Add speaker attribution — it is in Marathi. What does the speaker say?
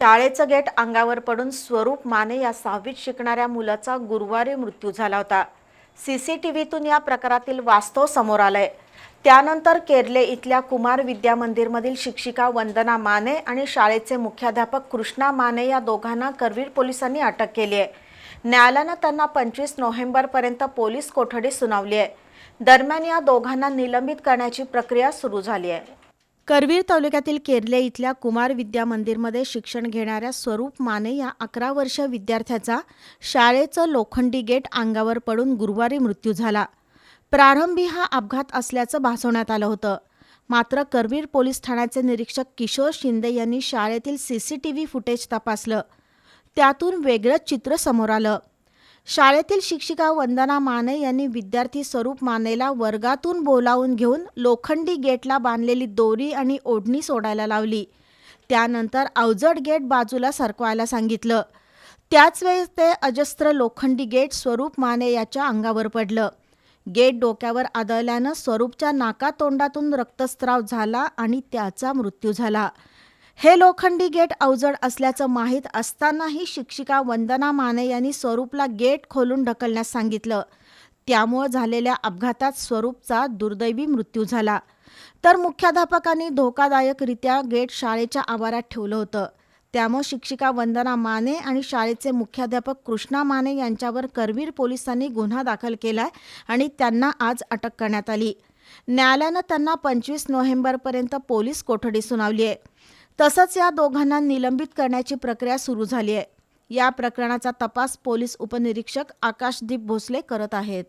Speaker 1: शाळेचं गेट अंगावर पडून स्वरूप माने या सहावीत शिकणाऱ्या मुलाचा गुरुवारी मृत्यू झाला होता. सीसीटीव्हीतून या प्रकारातील वास्तव समोर आलंय. त्यानंतर केरले इथल्या कुमार विद्या मंदिरमधील शिक्षिका वंदना माने आणि शाळेचे मुख्याध्यापक कृष्णा माने या दोघांना करवीर पोलिसांनी अटक केली आहे. न्यायालयानं त्यांना पंचवीस नोव्हेंबरपर्यंत पोलीस कोठडी सुनावली आहे. दरम्यान या दोघांना निलंबित करण्याची प्रक्रिया सुरू झाली आहे. करवीर तालुक्यातील केरले इथल्या कुमार विद्या मंदिरमध्ये शिक्षण घेणाऱ्या स्वरूप माने या अकरा वर्ष विद्यार्थ्याचा शाळेचं लोखंडी गेट अंगावर पडून गुरुवारी मृत्यू झाला. प्रारंभी हा अपघात असल्याचं भासवण्यात आलं होतं. मात्र करवीर पोलीस ठाण्याचे निरीक्षक किशोर शिंदे यांनी शाळेतील सीसीटीव्ही फुटेज तपासलं. त्यातून वेगळंच चित्र समोर आलं. शाळेतील शिक्षिका वंदना माने यांनी विद्यार्थी स्वरूप मानेला वर्गातून बोलावून घेऊन लोखंडी गेटला बांधलेली दोरी आणि ओढणी सोडायला लावली. त्यानंतर अवजड गेट बाजूला सरकवायला सांगितलं. त्याच वेळेस ते अजस्त्र लोखंडी गेट स्वरूप माने याच्या अंगावर पडलं. गेट डोक्यावर आदळल्यानं स्वरूपच्या नाकातोंडातून रक्तस्राव झाला आणि त्याचा मृत्यू झाला. हे लोखंडी गेट अवजड असल्याचं माहीत असतानाही शिक्षिका वंदना माने यांनी स्वरूपला गेट खोलून ढकलण्यास सांगितलं. त्यामुळे झालेल्या अपघातात स्वरूपचा दुर्दैवी मृत्यू झाला. तर मुख्याध्यापकांनी धोकादायकरित्या गेट शाळेच्या आवारात ठेवलं होतं. त्यामुळे शिक्षिका वंदना माने आणि शाळेचे मुख्याध्यापक कृष्णा माने यांच्यावर करवीर पोलिसांनी गुन्हा दाखल केलाय आणि त्यांना आज अटक करण्यात आली. न्यायालयानं त्यांना पंचवीस नोव्हेंबरपर्यंत पोलीस कोठडी सुनावली आहे. तसंच या दोघांना निलंबित करण्याची प्रक्रिया सुरू झाली आहे. या प्रकरणाचा तपास पोलीस उपनिरीक्षक आकाशदीप भोसले करत आहेत.